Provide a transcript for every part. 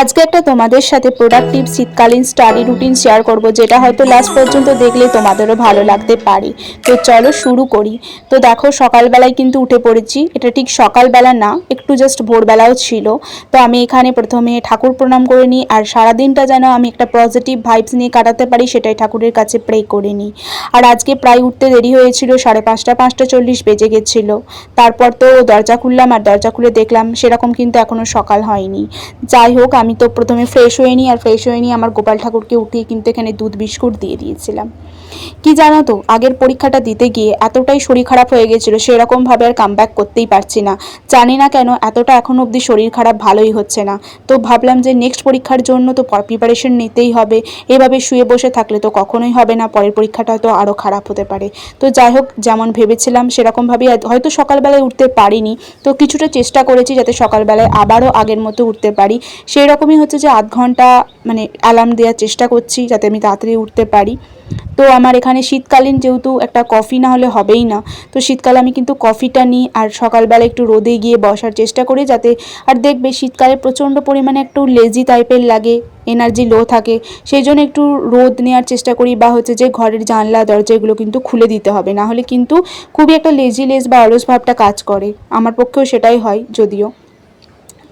আজকে একটা তোমাদের সাথে প্রোডাক্টিভ শীতকালীন স্টাডি রুটিন শেয়ার করব, যেটা হয়তো লাস্ট পর্যন্ত দেখলে তোমাদেরও ভালো লাগতে পারে। তো চলো শুরু করি। তো দেখো, সকালবেলায় কিন্তু উঠে পড়েছি। এটা ঠিক সকালবেলা না, একটু জাস্ট ভোরবেলাও ছিল। তো আমি এখানে প্রথমে ঠাকুর প্রণাম করে নিই, আর সারাদিনটা যেন আমি একটা পজিটিভ ভাইবস নিয়ে কাটাতে পারি, সেটাই ঠাকুরের কাছে প্রে করে নিই। আর আজকে প্রায় উঠতে দেরি হয়েছিল, সাড়ে পাঁচটা পাঁচটা চল্লিশ বেজে গেছিল। তারপর তো দরজা খুললাম, আর দরজা খুলে দেখলাম সেরকম কিন্তু এখনও সকাল হয়নি। যাই হোক আমি তো প্রথমে ফ্রেশ হয়ে নিই আর ফ্রেশ হয়ে আমার গোপাল ঠাকুরকে উঠিয়ে কিন্তু এখানে দুধ, বিস্কুট দিয়ে দিয়েছিলাম। কি জানো তো, আগের পরীক্ষাটা দিতে গিয়ে এতটাই শরীর খারাপ হয়ে গেছিল, সেরকমভাবে আর কামব্যাক করতেই পারছি না। জানি না কেন, এতটা এখন অবধি শরীর খারাপ ভালোই হচ্ছে না। তো ভাবলাম যে নেক্সট পরীক্ষার জন্য তো প্রিপারেশন নিতেই হবে, এভাবে শুয়ে বসে থাকলে তো কখনোই হবে না, পরের পরীক্ষাটা হয়তো আরও খারাপ হতে পারে। তো যাই হোক, যেমন ভেবেছিলাম, সেরকমভাবেই হয়তো সকালবেলায় উঠতে পারিনি, তো কিছুটা চেষ্টা করেছি যাতে সকালবেলায় আবারও আগের মতো উঠতে পারি। সেই রকমই হচ্ছে যে আধ ঘণ্টা মানে অ্যালার্ম দেওয়ার চেষ্টা করছি যাতে আমি তাড়াতাড়ি উঠতে পারি। তো আমার এখানে শীতকালীন যেহেতু একটা কফি না হলে হবেই না। তো শীতকালে আমি কিন্তু কফিটা নিই আর সকালবেলা একটু রোদে গিয়ে বসার চেষ্টা করি যাতে আর দেখবে শীতকালে প্রচণ্ড পরিমাণে একটু লেজি টাইপের লাগে এনার্জি লো থাকে। সেই জন্য একটু রোদ নেওয়ার চেষ্টা করি বা হচ্ছে যে ঘরের জানলা, দরজা এগুলো কিন্তু খুলে দিতে হবে। না হলে কিন্তু খুবই একটা লেজি লেজ বা অলস ভাবটা কাজ করে। আমার পক্ষেও সেটাই হয়, যদিও।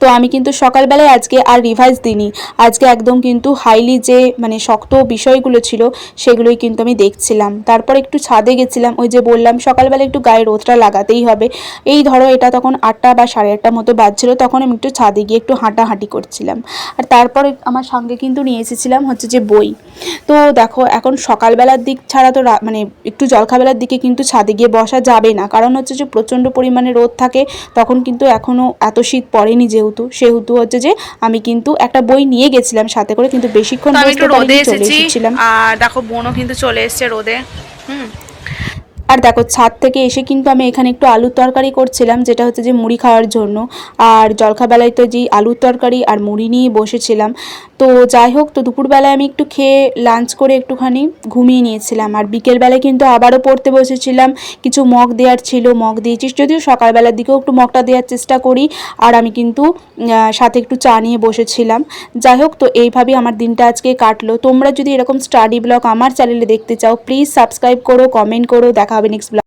তো আমি কিন্তু সকালবেলায় আজকে আর রিভাইজ দিইনি। আজকে একদম কিন্তু হাইলি যে মানে শক্ত বিষয়গুলো ছিল, সেগুলোই কিন্তু আমি দেখছিলাম। তারপর একটু ছাদে গেছিলাম, ওই যে বললাম, সকালবেলা একটু গায়ে রোদটা লাগাতেই হবে। এই ধরো, এটা তখন আটটা বা সাড়ে আটটা মতো বাজছিল, তখন আমি একটু ছাদে গিয়ে একটু হাঁটাহাঁটি করছিলাম। আর তারপরে আমার সঙ্গে কিন্তু নিয়ে এসেছিলাম হচ্ছে যে বই। তো দেখো, এখন সকালবেলার দিক ছাড়া তো মানে একটু জলখাবেলার দিকে কিন্তু ছাদে গিয়ে বসা যাবে না। কারণ হচ্ছে যে প্রচণ্ড পরিমাণে রোদ থাকে, তখন কিন্তু এখনও এত শীত পড়েনি যেহেতু। সেহেতু হচ্ছে যে আমি কিন্তু একটা বই নিয়ে গেছিলাম সাথে করে কিন্তু বেশিক্ষণ রোদে এসেছি। এসেছিলাম। আর দেখো বোনও কিন্তু চলে এসছে রোদে। হুম। আর দেখো, ছাদ থেকে এসে কিন্তু আমি এখানে একটু আলুর তরকারি করছিলাম, যেটা হচ্ছে যে মুড়ি খাওয়ার জন্য। আর জলখাবেলায় তো যেই আলুর তরকারি আর মুড়ি নিয়ে বসেছিলাম। তো যাই হোক, তো দুপুরবেলায় আমি একটু খেয়ে লাঞ্চ করে একটুখানি ঘুমিয়ে নিয়েছিলাম। আর বিকেলবেলায় কিন্তু আবারও পড়তে বসেছিলাম। কিছু মগ দেওয়ার ছিল, মগ দিয়েছি। যদিও সকালবেলার দিকেও একটু মগটা দেওয়ার চেষ্টা করি। আর আমি কিন্তু সাথে একটু চা নিয়ে বসেছিলাম। যাই হোক, তো এইভাবেই আমার দিনটা আজকে কাটলো। তোমরা যদি এরকম স্টাডি ব্লগ আমার চ্যানেলে দেখতে চাও প্লিজ সাবস্ক্রাইব করো কমেন্ট করো, দেখা হবে নেক্সট ব্লগ